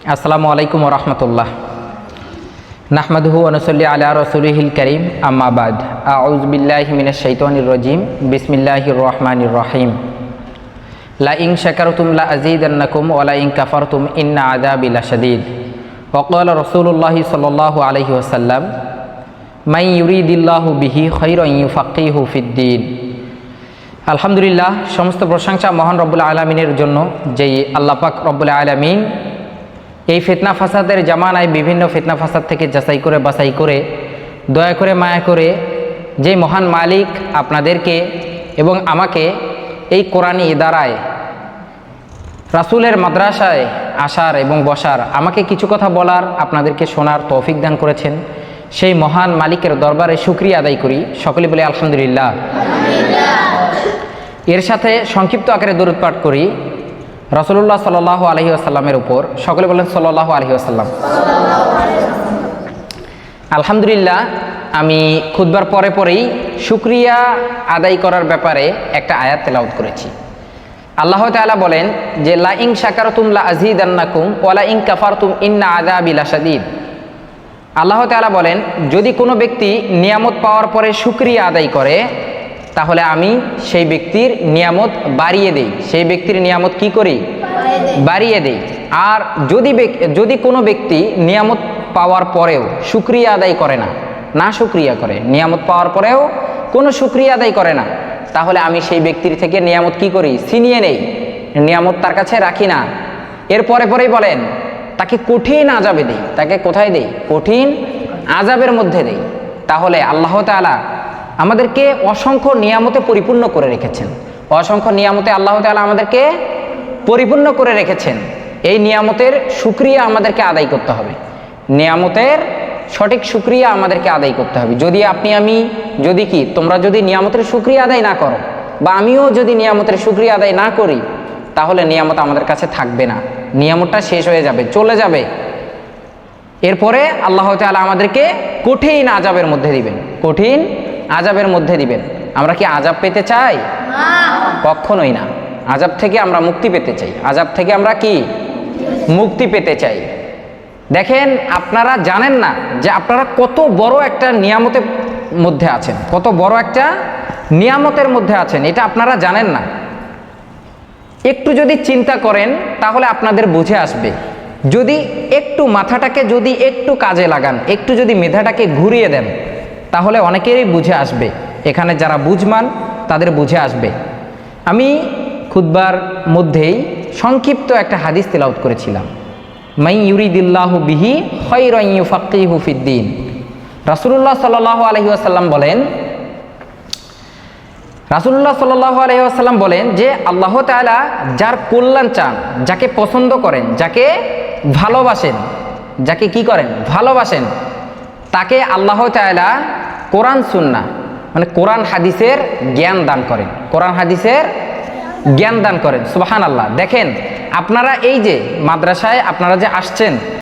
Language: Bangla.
আসসালামু আলাইকুম রহমতুল্লাহ নাহমাদুহু অনুসল্লি আলা রসুলহিল করিম আম্মাবাদ আউজবিল্লাহি মিনাশ শাইতানির রাজিম বিসমিল্লাহির রহমানির রহিম লা ইন শাকারতুম লা আযীদান্নাকুম ওয়া লা ইন কাফারতুম ইন্না আযাবি লাশাদীদ وقال رسول الله صلى الله عليه وسلم من يريد الله به خيرا يفقهه في الدين আলহামদুলিল্লাহ সমস্ত প্রশংসা মহান রব্বুল আলমিনের জন্য যেই আল্লাপাক রব্বুল আলমিন এই ফিতনা ফাসাদের জামানায় বিভিন্ন ফিতনা ফাসাদ থেকে যাচাই করে বাছাই করে দয়া করে মায়া করে যে মহান মালিক আপনাদেরকে এবং আমাকে এই কোরআনী ইদারায় রাসুলের মাদ্রাসায় আসার এবং বসার আমাকে কিছু কথা বলার আপনাদেরকে শোনার তৌফিক দান করেছেন। সেই মহান মালিকের দরবারে শুক্রিয়া আদায় করি। সকলে বলে আলহামদুলিল্লাহ। এর সাথে সংক্ষিপ্ত আকারে পাঠ করি। রসুল্লাহ সাল আলহি আসাল্লামের উপর, সকলে বলেন সাল্লাহ আলহি আসাল্লাম আলহামদুলিল্লাহ, আমি খুদবার পরে পরেই শুক্রিয়া আদায় করার ব্যাপারে একটা আয়াত তেলাউত করেছি। আল্লাহ তালা বলেন যে, লা ইং শাকারতুম লা আজিদ আন্নাকুম ওয়ালা ইং কাফারতুম ইন্না আদাবিল আসাদিদ আল্লাহ তালা বলেন, যদি কোনো ব্যক্তি নিয়ামত পাওয়ার পরে শুক্রিয়া আদায় করে তাহলে আমি সেই ব্যক্তির নিয়ামত বাড়িয়ে দেই। সেই ব্যক্তির নিয়ামত কি করি? বাড়িয়ে দেই। আর যদি যদি কোনো ব্যক্তি নিয়ামত পাওয়ার পরেও শুক্রিয়া আদায় করে না না শুক্রিয়া করে, নিয়ামত পাওয়ার পরেও কোনো শুক্রিয়া আদায় করে না, তাহলে আমি সেই ব্যক্তির থেকে নিয়ামত কি করি? ছিনিয়ে নেই। নিয়ামত তার কাছে রাখি না। এর পরে পরেই বলেন, তাকে কঠিন আজাবে দেই। তাকে কোথায় দেই? কঠিন আজাবের মধ্যে দেই। তাহলে আল্লাহ তালা আমাদেরকে অসংখ্য নিয়ামতে পরিপূর্ণ করে রেখেছেন। অসংখ্য নিয়ামতে আল্লাহ তালা আমাদেরকে পরিপূর্ণ করে রেখেছেন। এই নিয়ামতের সুক্রিয়া আমাদেরকে আদায় করতে হবে। নিয়ামতের সঠিক সুক্রিয়া আমাদেরকে আদায় করতে হবে। যদি আপনি, আমি, যদি কি, তোমরা যদি নিয়ামতের সুক্রিয়া আদায় না করো বা আমিও যদি নিয়ামতের সুক্রিয়া আদায় না করি, তাহলে নিয়ামত আমাদের কাছে থাকবে না। নিয়ামতটা শেষ হয়ে যাবে, চলে যাবে। এরপরে আল্লাহ তালা আমাদেরকে কঠিন আজাবের মধ্যে দিবেন। কঠিন আজাবের মধ্যে দিবেন। আমরা কি আজাব পেতে চাই? কখনোই না। আজাব থেকে আমরা মুক্তি পেতে চাই। আজাব থেকে আমরা কি? মুক্তি পেতে চাই। দেখেন আপনারা জানেন না যে আপনারা কত বড় একটা নিয়ামতের মধ্যে আছেন। কত বড় একটা নিয়ামতের মধ্যে আছেন। এটা আপনারা জানেন না। একটু যদি চিন্তা করেন তাহলে আপনাদের বুঝে আসবে। যদি একটু মাথাটাকে যদি একটু কাজে লাগান একটু যদি মেধাটাকে ঘুরিয়ে দেন তাহলে অনেকেরই বুঝে আসবে। এখানে যারা বুঝমান, তাদের বুঝে আসবে। আমি খুদ্বার মধ্যেই সংক্ষিপ্ত একটা হাদিস তেলাউত করেছিলাম। মাই ইউরিদিল্লাহু বিহি খৈরু ফাকিহু ফিদ্দিন। রাসুল্লাহ সাল আলহি আসাল্লাম বলেন রাসুল্লাহ সাল আলহি আসাল্লাম বলেন যে আল্লাহ তালা যার কল্যাণ চান, যাকে পছন্দ করেন, যাকে ভালোবাসেন, যাকে কি করেন? ভালোবাসেন, তাকে আল্লাহ তালা কোরআন সুন্না মানে কোরআন হাদিসের জ্ঞান দান করেন। কোরআন হাদিসের জ্ঞান দান করেন। সুবাহান আল্লাহ দেখেন, আপনারা এই যে মাদ্রাসায় আপনারা যে আসছেন